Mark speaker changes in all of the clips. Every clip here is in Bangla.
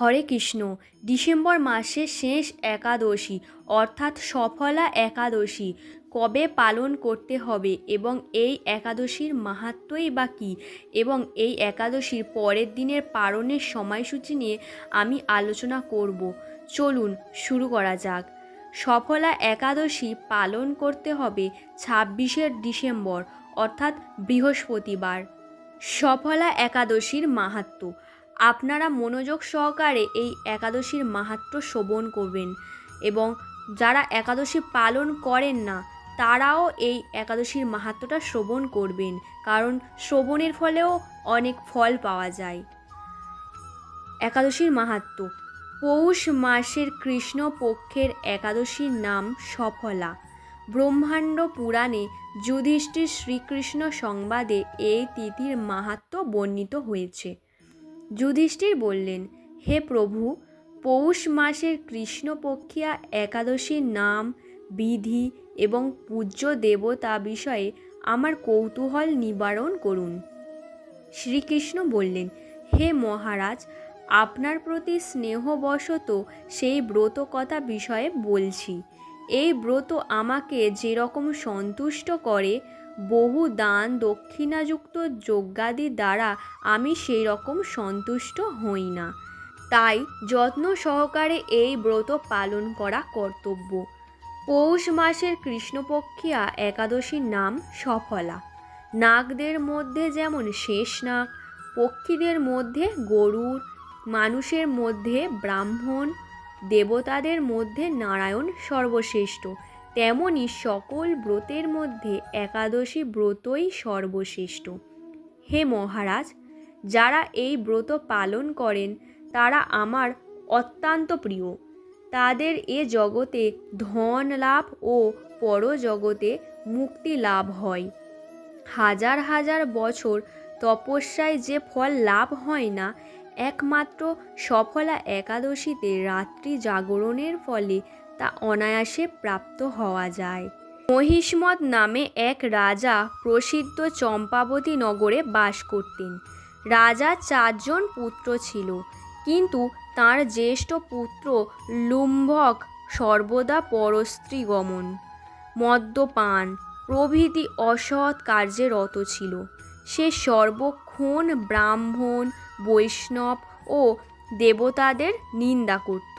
Speaker 1: হরে কৃষ্ণ। ডিসেম্বর মাসের শেষ একাদশী, অর্থাৎ সফলা একাদশী। কবে পালন করতে হবে এবং এই একাদশীর মাহাত্ম্যই বা কী? এবং এই একাদশীর পরের দিনের পালনের সময়সূচি নিয়ে আমি আলোচনা করব। চলুন, শুরু করা যাক। সফলা একাদশী পালন করতে হবে ছাব্বিশে ডিসেম্বর, অর্থাৎ বৃহস্পতিবার। সফলা একাদশীর মাহাত্ম্য আপনারা মনোযোগ সহকারে এই একাদশীর মাহাত্ম্য শ্রবণ করবেন এবং যারা একাদশী পালন করেন না, তারাও এই একাদশীর মাহাত্ম্যটা শ্রবণ করবেন, কারণ শ্রবণের ফলেও অনেক ফল পাওয়া যায়। একাদশীর মাহাত্ম্য পৌষ মাসের কৃষ্ণ পক্ষের একাদশীর নাম সফলা। ব্রহ্মাণ্ড পুরাণে যুধিষ্ঠির শ্রীকৃষ্ণ সংবাদে এই তিথির মাহাত্ম্য বর্ণিত হয়েছে। যুধিষ্ঠির বললেন, হে প্রভু, পৌষ মাসের কৃষ্ণপক্ষিয়া একাদশীর নাম, বিধি এবং পূজ্য দেবতা বিষয়ে আমার কৌতূহল নিবারণ করুন। শ্রীকৃষ্ণ বললেন, হে মহারাজ, আপনার প্রতি স্নেহবশত সেই ব্রত কথা বিষয়ে বলছি। এই ব্রত আমাকে যেরকম সন্তুষ্ট করে বহু দান দক্ষিণাযুক্ত যজ্ঞাদি দ্বারা আমি সেই রকম সন্তুষ্ট হই না। তাই যত্ন সহকারে এই ব্রত পালন করা কর্তব্য। পৌষ মাসের কৃষ্ণপক্ষিয়া একাদশীর নাম সফলা। নাগদের মধ্যে যেমন শেষ নাগ, পক্ষীদের মধ্যে গরুর, মানুষের মধ্যে ব্রাহ্মণ, দেবতাদের মধ্যে নারায়ণ সর্বশ্রেষ্ঠ। তেমনি সকল ব্রতের মধ্যে একাদশী ব্রতই সর্বশ্রেষ্ঠ। হে মহারাজ, যারা এই ব্রত পালন করেন, তারা আমার অত্যন্ত প্রিয়। তাদের এ জগতে ধন লাভ ও পরজগতে মুক্তি লাভ হয়। হাজার হাজার বছর তপস্যায় যে ফল লাভ হয় না, একমাত্র সফলা একাদশীতে রাত্রি জাগরণের ফলে তা অনায়াসে প্রাপ্ত হওয়া যায়। মহিষ্মত নামে এক রাজা প্রসিদ্ধ চম্পাবতী নগরে বাস করতেন। রাজা চারজন পুত্র ছিল, কিন্তু তার জ্যেষ্ঠ পুত্র লুম্ভক সর্বদা পরস্ত্রী গমন। মদ্যপান, প্রভৃতি অসৎ কার্যে রত ছিল। সে সর্বক্ষণ ব্রাহ্মণ, বৈষ্ণব ও দেবতাদের নিন্দা করত।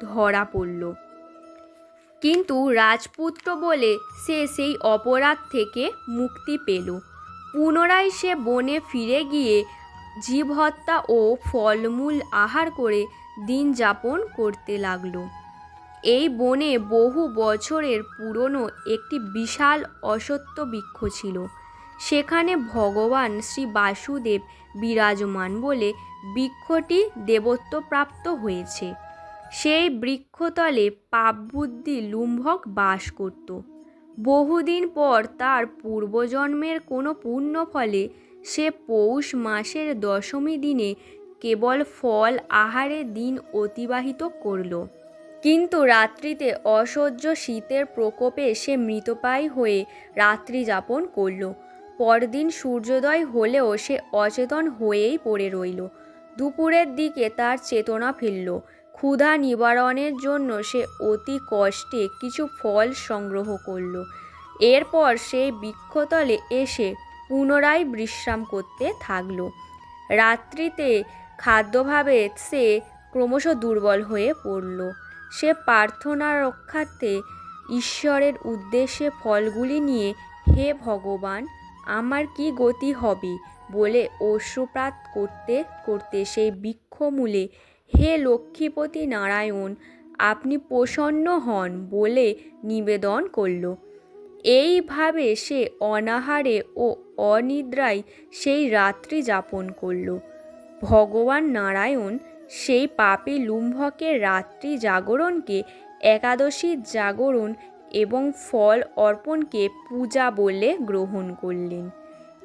Speaker 1: ধরা পড়ল। কিন্তু রাজপুত্র বলে সে সেই অপরাধ থেকে মুক্তি পেল। পুনরায় সে বনে ফিরে গিয়ে জীব হত্যা ও ফলমূল আহার করে দিন যাপন করতে লাগল। এই বনে বহু বছরের পুরনো একটি বিশাল অসত্য বৃক্ষ ছিল। সেখানে ভগবান শ্রী বাসুদেব বিরাজমান বলে বৃক্ষটি দেবত্বপ্রাপ্ত হয়েছে। সেই বৃক্ষতলে পাপবুদ্ধি লুম্ভক বাস করত। বহুদিন পর তার পূর্বজন্মের কোনো পুণ্য ফলে সে পৌষ মাসের দশমী দিনে কেবল ফল আহারে দিন অতিবাহিত করল। কিন্তু রাত্রিতে অসহ্য শীতের প্রকোপে সে মৃতপ্রায় হয়ে রাত্রি যাপন করল। পরদিন সূর্যোদয় হলেও সে অচেতন হয়েই পড়ে রইল। দুপুরের দিকে তার চেতনা ফিরল। ক্ষুধা নিবারণের জন্য সে অতি কষ্টে কিছু ফল সংগ্রহ করল। এরপর সেই বৃক্ষতলে এসে পুনরায় বিশ্রাম করতে থাকল। রাত্রিতে খাদ্যভাবে সে ক্রমশ দুর্বল হয়ে পড়ল। সে প্রার্থনা রক্ষার্থে ঈশ্বরের উদ্দেশ্যে ফলগুলি নিয়ে, হে ভগবান, আমার কি গতি হবে? বলে অশ্রুপাত করতে করতে সেই বৃক্ষমূলে হে লক্ষ্মীপতি নারায়ণ, আপনি প্রসন্ন হন বলে নিবেদন করল। এইভাবে সে অনাহারে ও অনিদ্রায় সেই রাত্রি যাপন করল। ভগবান নারায়ণ সেই পাপী লুম্ভকের রাত্রি জাগরণকে একাদশীর জাগরণ এবং ফল অর্পণকে পূজা বলে গ্রহণ করলেন।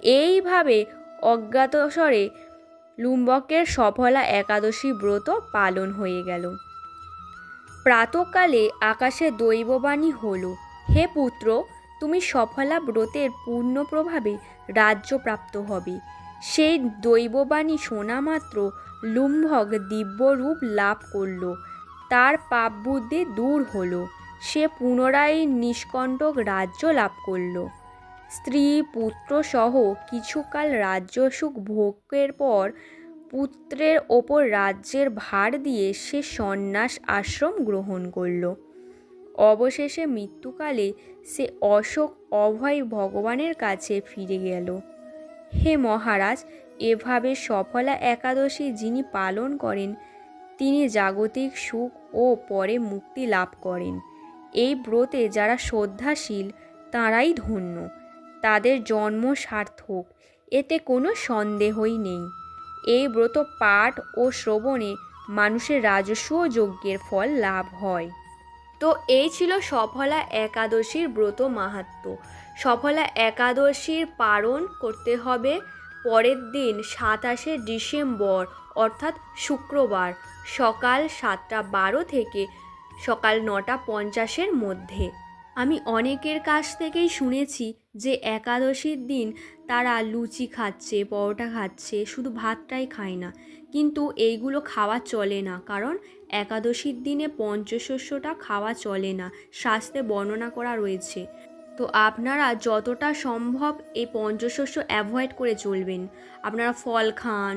Speaker 1: এইভাবে অজ্ঞাতস্বরে লুম্বকের সফলা একাদশী ব্রত পালন হয়ে গেল। প্রাতকালে আকাশে দৈববাণী হল, হে পুত্র, তুমি সফলা ব্রতের পূর্ণ প্রভাবে রাজ্যপ্রাপ্ত হবে সেই দৈববাণী শোনা মাত্র লুম্ভক দিব্য রূপ লাভ করল। তার পাপ বুদ্ধি দূর হলো। সে পুনরায় নিষ্কণ্টক রাজ্য লাভ করল। স্ত্রী, পুত্র সহ কিছুকাল রাজ্য সুখ ভোগের পর পুত্রের ওপর রাজ্যের ভার দিয়ে সে সন্ন্যাস আশ্রম গ্রহণ করল। অবশেষে মৃত্যুকালে সে অশোক অভয় ভগবানের কাছে ফিরে গেল। হে মহারাজ, এভাবে সফলা একাদশী যিনি পালন করেন, তিনি জাগতিক সুখ ও পরে মুক্তি লাভ করেন। এই ব্রতে যারা শ্রদ্ধাশীল, তাঁরাই ধন্য। তাদের জন্ম সার্থক, এতে কোনো সন্দেহই নেই। এই ব্রত পাঠ ও শ্রবণে মানুষের রাজস্ব যজ্ঞের ফল লাভ হয়। তো এই ছিল সফলা একাদশীর ব্রত মাহাত্ম্য। সফলা একাদশীর পালন করতে হবে পরের দিন সাতাশে ডিসেম্বর, অর্থাৎ শুক্রবার, সকাল সাতটা বারো থেকে সকাল নটা পঞ্চাশের মধ্যে। আমি অনেকের কাছ থেকেই শুনেছি যে একাদশীর দিন তারা লুচি খাচ্ছে, পরোটা খাচ্ছে, শুধু ভাতটাই খায় না। কিন্তু এইগুলো খাওয়া চলে না, কারণ একাদশীর দিনে পঞ্চশস্যটা খাওয়া চলে না স্বাস্থ্যে বর্ণনা করা রয়েছে। তো আপনারা যতটা সম্ভব এই পঞ্চশস্য অ্যাভয়েড করে চলবেন। আপনারা ফল খান,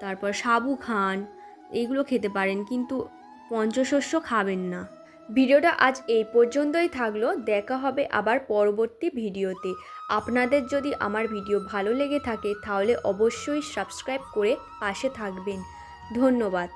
Speaker 1: তারপর সাবু খান, এইগুলো খেতে পারেন, কিন্তু পঞ্চশস্য খাবেন না। ভিডিওটা আজ এই পর্যন্তই থাকল। দেখা হবে আবার পরবর্তী ভিডিওতে। আপনাদের যদি আমার ভিডিও ভালো লেগে থাকে, তাহলে অবশ্যই সাবস্ক্রাইব করে পাশে থাকবেন। ধন্যবাদ।